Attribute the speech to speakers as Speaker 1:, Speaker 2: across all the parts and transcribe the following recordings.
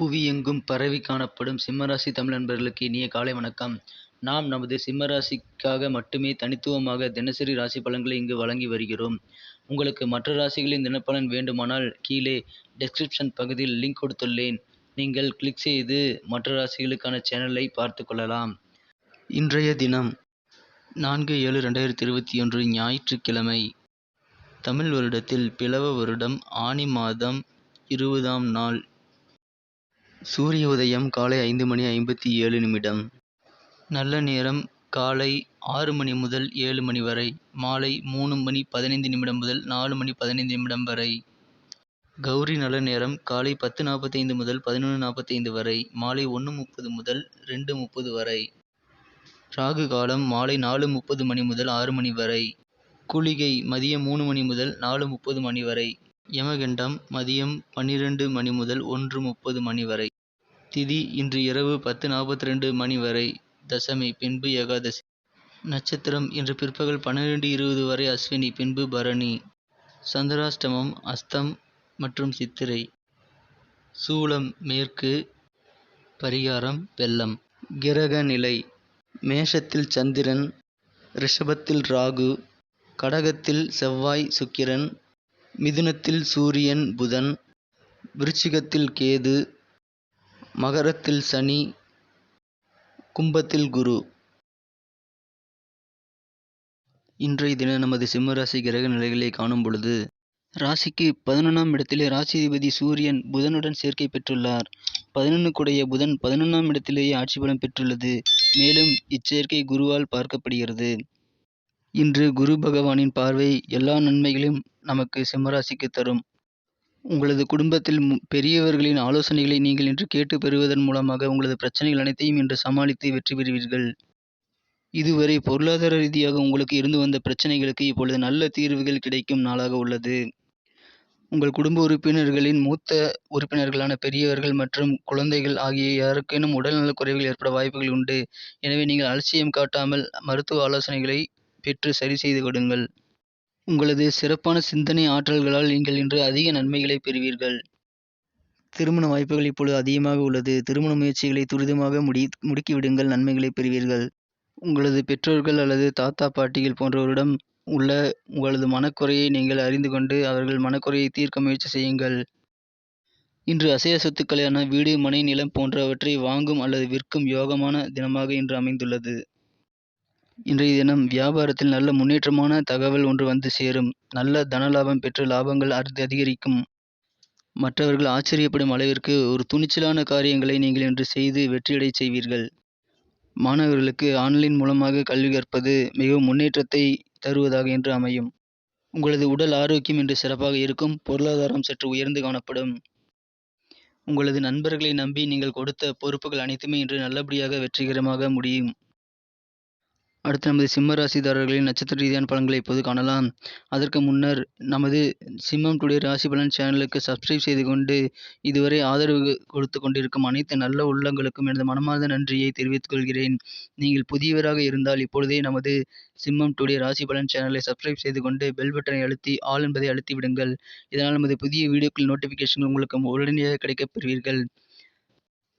Speaker 1: புவியெங்கும் பரவி காணப்படும் சிம்மராசி தமிழ் நண்பர்களுக்கு இனிய காலை வணக்கம். நாம் நமது சிம்மராசிக்காக மட்டுமே தனித்துவமாக தினசரி ராசி பலன்களை இங்கு வழங்கி வருகிறோம். உங்களுக்கு மற்ற ராசிகளின் தினப்பலன் வேண்டுமானால் கீழே டெஸ்கிரிப்ஷன் பகுதியில் லிங்க் கொடுத்துள்ளேன். நீங்கள் கிளிக் செய்து மற்ற ராசிகளுக்கான சேனலை பார்த்து கொள்ளலாம். இன்றைய தினம் நான்கு ஏழு ரெண்டாயிரத்தி இருபத்தி ஒன்று ஞாயிற்றுக்கிழமை. தமிழ் வருடத்தில் பிளவ வருடம் ஆனி மாதம் இருபதாம் நாள் சூரிய உதயம் காலை ஐந்து மணி ஐம்பத்தி ஏழு நிமிடம். நல்ல நேரம் காலை ஆறு மணி முதல் ஏழு மணி வரை. மாலை மூணு மணி பதினைந்து நிமிடம் முதல் நாலு மணி பதினைந்து நிமிடம் வரை. கௌரி நல்ல நேரம் காலை பத்து நாற்பத்தைந்து முதல் பதினொன்று நாற்பத்தைந்து வரை. மாலை ஒன்று முப்பது முதல் ரெண்டு முப்பது வரை. ராகு காலம் மாலை நாலு முப்பது மணி முதல் ஆறு மணி வரை. குளிகை மதியம் மூணு மணி முதல் நாலு முப்பது மணி வரை. யமகண்டம் மதியம் பன்னிரெண்டு மணி முதல் ஒன்று முப்பது மணி வரை. திதி இன்று இரவு பத்து நாற்பத்தி ரெண்டு மணி வரை தசமி பின்பு ஏகாதசி. நட்சத்திரம் இன்று பிற்பகல் பன்னிரெண்டு இருபது வரை அஸ்வினி பின்பு பரணி. சந்திராஷ்டமம் அஸ்தம் மற்றும் சித்திரை. சூலம் மேற்கு. பரிகாரம் வெள்ளம். கிரக நிலை. மேஷத்தில் சந்திரன் ரிஷபத்தில் ராகு. கடகத்தில் செவ்வாய் சுக்கிரன். மிதுனத்தில் சூரியன் புதன். விருச்சிகத்தில் கேது. மகரத்தில் சனி கும்பத்தில் குரு. இன்றைய தினம் நமது சிம்மராசி கிரக நிலைகளை காணும் பொழுது ராசிக்கு பதினொன்றாம் இடத்திலே ராசிதிபதி சூரியன் புதனுடன் சேர்க்கை பெற்றுள்ளார். பதினொன்றுக்குடைய புதன் பதினொன்றாம் இடத்திலேயே ஆட்சி பலம் பெற்றுள்ளது. மேலும் இச்சேர்க்கை குருவால் பார்க்கப்படுகிறது. இன்று குரு பகவானின் பார்வை எல்லா நன்மைகளையும் நமக்கு சிம்மராசிக்கு தரும். உங்களது குடும்பத்தில் பெரியவர்களின் ஆலோசனைகளை நீங்கள் இன்று கேட்டு பெறுவதன் மூலமாக உங்களது பிரச்சனைகள் அனைத்தையும் இன்று சமாளித்து வெற்றி பெறுவீர்கள். இதுவரை பொருளாதார ரீதியாக உங்களுக்கு இருந்து வந்த பிரச்சனைகளுக்கு இப்பொழுது நல்ல தீர்வுகள் கிடைக்கும் நாளாக உள்ளது. உங்கள் குடும்ப உறுப்பினர்களின் மூத்த உறுப்பினர்களான பெரியவர்கள் மற்றும் குழந்தைகள் ஆகிய யாருக்கேனும் உடல்நலக் குறைவுகள் ஏற்பட வாய்ப்புகள் உண்டு. எனவே நீங்கள் அலட்சியம் காட்டாமல் மருத்துவ ஆலோசனைகளை பெற்று சரி செய்து கொடுங்கள். உங்களது சிறப்பான சிந்தனை ஆற்றல்களால் நீங்கள் இன்று அதிக நன்மைகளை பெறுவீர்கள். திருமண வாய்ப்புகள் இப்பொழுது அதிகமாக உள்ளது. திருமண முயற்சிகளை துரிதமாக முடி முடுக்கிவிடுங்கள். நன்மைகளை பெறுவீர்கள். உங்களது பெற்றோர்கள் அல்லது தாத்தா பாட்டிகள் போன்றவரிடம் உள்ள உங்களது மனக்குறையை நீங்கள் அறிந்து கொண்டு அவர்கள் மனக்குறையை தீர்க்க முயற்சி செய்யுங்கள். இன்று அசைய சொத்துக்களான வீடு மனை நிலம் போன்றவற்றை வாங்கும் அல்லது விற்கும் யோகமான தினமாக இன்று அமைந்துள்ளது. இன்றைய தினம் வியாபாரத்தில் நல்ல முன்னேற்றமான தகவல் ஒன்று வந்து சேரும். நல்ல தனலாபம் பெற்று லாபங்கள் அதிகரிக்கும். மற்றவர்கள் ஆச்சரியப்படும் அளவிற்கு ஒரு துணிச்சலான காரியங்களை நீங்கள் இன்று செய்து வெற்றியடை செய்வீர்கள். மாணவர்களுக்கு ஆன்லைன் மூலமாக கல்வி கற்பது மிகவும் முன்னேற்றத்தை தருவதாக என்று அமையும். உங்களது உடல் ஆரோக்கியம் இன்று சிறப்பாக இருக்கும். பொருளாதாரம் சற்று உயர்ந்து காணப்படும். உங்களது நண்பர்களை நம்பி நீங்கள் கொடுத்த பொறுப்புகள் அனைத்துமே இன்று நல்லபடியாக வெற்றிகரமாக முடியும். அடுத்து நமது சிம்ம ராசிதாரர்களின் நட்சத்திர ரீதியான பலன்களை இப்போது காணலாம். அதற்கு முன்னர் நமது சிம்மம் டுடே ராசி பலன் சேனலுக்கு சப்ஸ்கிரைப் செய்து கொண்டு இதுவரை ஆதரவு கொடுத்து கொண்டிருக்கும் அனைத்து நல்ல உள்ளங்களுக்கும் எனது மனமார்ந்த நன்றியை தெரிவித்துக் கொள்கிறேன். நீங்கள் புதியவராக இருந்தால் இப்பொழுதே நமது சிம்மம் டுடே ராசி பலன் சேனலை சப்ஸ்கிரைப் செய்து கொண்டு பெல் பட்டனை அழுத்தி ஆல் என்பதை அழுத்தி விடுங்கள். இதனால் நமது புதிய வீடியோக்கள் நோட்டிஃபிகேஷன் உங்களுக்கு உடனடியாக கிடைக்கப் பெறுவீர்கள்.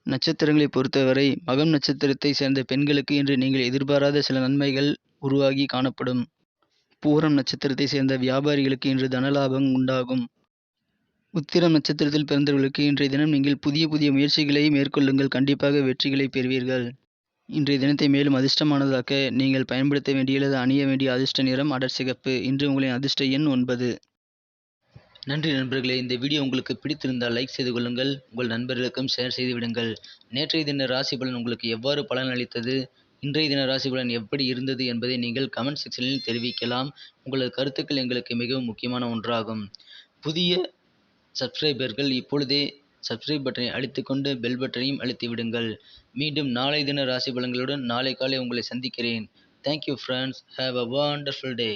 Speaker 1: நட்சத்திரங்களை பொறுத்தவரை மகம் நட்சத்திரத்தை சேர்ந்த பெண்களுக்கு இன்று நீங்கள் எதிர்பாராத சில நன்மைகள் உருவாகி காணப்படும். பூரம் நட்சத்திரத்தை சேர்ந்த வியாபாரிகளுக்கு இன்று தனலாபம் உண்டாகும். உத்திரம் நட்சத்திரத்தில் பிறந்தவர்களுக்கு இன்றைய தினம் நீங்கள் புதிய புதிய முயற்சிகளை மேற்கொள்ளுங்கள். கண்டிப்பாக வெற்றிகளை பெறுவீர்கள். இன்றைய தினத்தை மேலும் அதிர்ஷ்டமானதாக்க நீங்கள் பயன்படுத்த வேண்டிய அல்லது அணிய வேண்டிய அதிர்ஷ்ட நிறம் அடர் சிகப்பு. இன்று உங்களின் அதிர்ஷ்ட எண் ஒன்பது. நன்றி நண்பர்களே இந்த வீடியோ உங்களுக்கு பிடித்திருந்தால் லைக் செய்து கொள்ளுங்கள் உங்கள் நண்பர்களுக்கும் ஷேர் செய்து விடுங்கள். நேற்றைய தின ராசி பலன் உங்களுக்கு எவ்வாறு பலன் அளித்தது இன்றைய தின ராசி பலன் எப்படி இருந்தது என்பதை நீங்கள் கமெண்ட் செக்ஷனில் தெரிவிக்கலாம். உங்களது கருத்துக்கள் எங்களுக்கு மிகவும் முக்கியமான ஒன்றாகும். புதிய சப்ஸ்கிரைபர்கள் இப்பொழுதே சப்ஸ்கிரைப் பட்டனை அழுத்திக்கொண்டு பெல் பட்டனையும் அழுத்தி விடுங்கள். மீண்டும் நாளை தின ராசி பலன்களுடன் நாளை காலை உங்களை சந்திக்கிறேன். Thank you friends have a wonderful day